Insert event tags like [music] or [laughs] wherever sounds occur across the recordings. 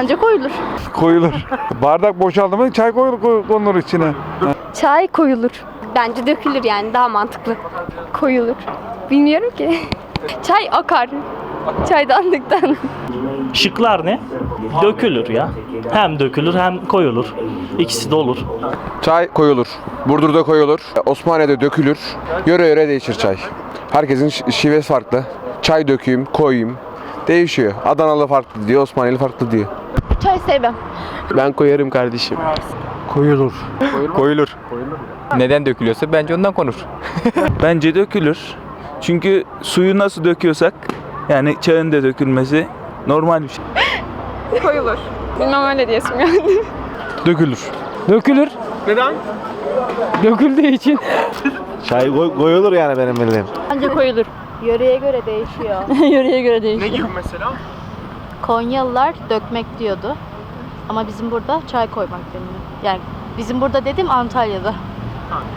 Bence koyulur. Koyulur. Bardak boşaldı mı çay koyulur, koy- konulur içine. Çay koyulur. Bence dökülür yani daha mantıklı. Koyulur. Bilmiyorum ki. [laughs] Çay akar. Çaydanlıktan. Şıklar ne? Dökülür ya. Hem dökülür hem koyulur. İkisi de olur. Çay koyulur. Burdur'da koyulur. Osmaniye'de dökülür. Yöre yöre değişir çay. Herkesin şi- şivesi farklı. Çay dökeyim, koyayım. Değişiyor. Adanalı farklı diyor, Osmaniyeli farklı diyor. Çay sevmem. Ben koyarım kardeşim. Koyulur. Koyulur. Neden dökülüyorsa bence ondan konur. [laughs] Bence dökülür. Çünkü suyu nasıl döküyorsak yani çayın da dökülmesi normal bir şey. [laughs] Koyulur. Bilmem öyle diyesim geldi. [laughs] Dökülür. Dökülür. Neden? Döküldüğü için. Çay koyulur yani benim bildiğim. Bence koyulur. Yöreye göre değişiyor. Yöreye göre değişiyor. Konyalılar dökmek diyordu. Ama bizim burada çay koymak deniyor. Yani bizim burada dedim Antalya'da.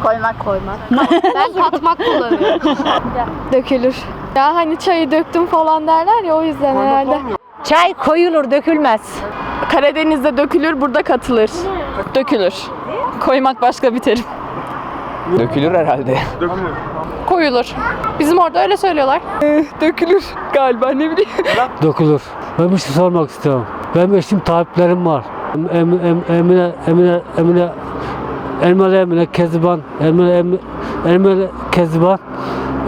Koymak. Koymak. [laughs] ben katmak kullanıyorum. Dökülür. Ya hani çayı döktüm falan derler ya o yüzden herhalde. Çay koyulur, dökülmez. Karadeniz'de dökülür, burada katılır. Dökülür. Koymak başka bir terim. Dökülür herhalde. Koyulur. Bizim orada öyle söylüyorlar. dökülür galiba ne bileyim. Dökülür. Ben bir şey sormak istiyorum. Benim eşim takiplerim var. Em, em, Emine, Emine, Emine, Elmalı Emine, Keziban, Emine, Emine, Elmalı Keziban.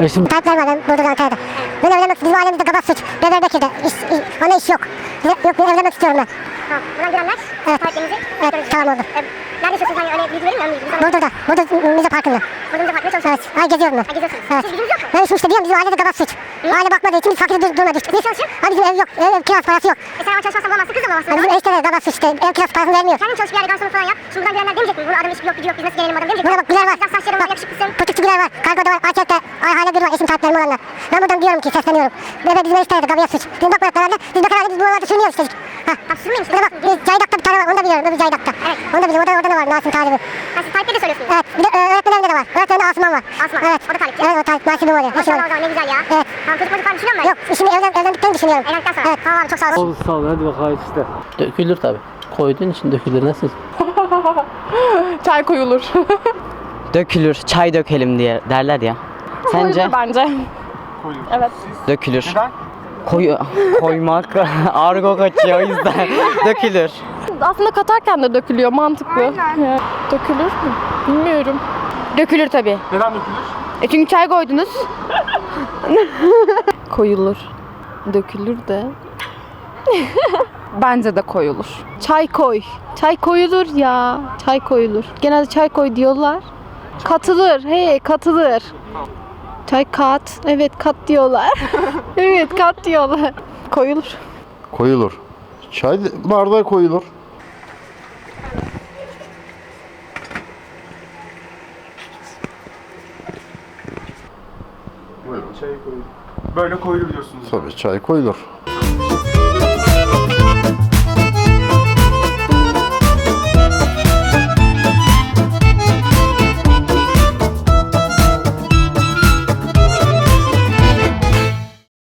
Eşim Kalpler var burada da Antalya'da. Ben evlenmek bizim ailemizde kabak suç. Beberbekir'de. İş, iş, ona iş yok. Yok ben evlenmek istiyorum ben. Tamam. Buna girenler evet. sahiplerinizi Evet tamam oldu. nerede yaşıyorsunuz hani öyle bilgi verir mi? Burdur'da. Burada müze parkında. Burada müze parkında çalışıyorsunuz. Evet. Ha, geziyorum ben. Ha, geziyorsunuz. Evet. Siz bilginiz yok mu? Ben işim işte diyorum bizim ailede kabak suç. Aile bakmadığı için biz fakir dur durmadık. Niye çalışıyor? Ha bizim ev yok. Ev, ev kirası parası yok. E sen ama çalışmazsan bulamazsın kız da bulamazsın. Ha, bizim enişte de kabak suç işte. Ev kirası parasını vermiyor. Kendin çalış bir yerde garsonluk falan yap. Şimdi buradan girenler demeyecek mi? Burada adam işi yok gücü yok. Biz nasıl gelelim adam demeyecek mi? Burada bak güler var. Güzel saçların var yakışıklısın. Pıtıkçı güler var. Kargoda var. Aket'te. Hala bir var. Eşim takiplerim olanlar. Ben buradan diyorum ki sesleniyorum. Bebe bizim enişte de kabak suç. Bizim bakmadık herhalde. Biz bakar herhalde biz buralarda sürünüyoruz çocuk. Ha. Ha sürünmüyor musun? Bak biz Caydak'ta bir tane var. Onu da biliyorum. Öbür Caydak'ta. Evet. Onu da biliyorum. Orada, orada da var. Nasim talibi. Ha siz talipleri de söylüyorsunuz. Evet. Bir de e, öğretmenlerinde de var. Öğretmeninde Asuman var. Asuman. Evet. O da talipçi. Evet o talip. Nasibim oluyor. Nasibim oluyor. ne güzel ya. Evet. Tamam çocuk çocuk falan düşünüyor musun? Yok. İşimi evlen, evlendikten düşünüyorum. Evlendikten sonra. Evet. Tamam abi çok sağ olasın. Oldu sağ ol. Hadi bakalım işte. Dökülür tabi. Koyduğun için dökülür. Nasıl? [laughs] Çay koyulur. Dökülür, çay dökelim diye derler ya. Sence? bence. Dökülür. Neden? Koyu, koymak [laughs] argo kaçıyor o yüzden. [laughs] Dökülür. Aslında katarken de dökülüyor mantıklı. Aynen. Dökülür mü? Bilmiyorum. Dökülür tabii. Neden dökülür? E çünkü çay koydunuz. [laughs] koyulur. Dökülür de. Bence de koyulur. Çay koy. Çay koyulur ya. Çay koyulur. Genelde çay koy diyorlar. Katılır. Hey katılır. Çay kat. Evet kat diyorlar. [laughs] evet kat diyorlar. Koyulur. Koyulur. Çay bardağı koyulur. Böyle koyulur diyorsunuz. Tabii çay koyulur.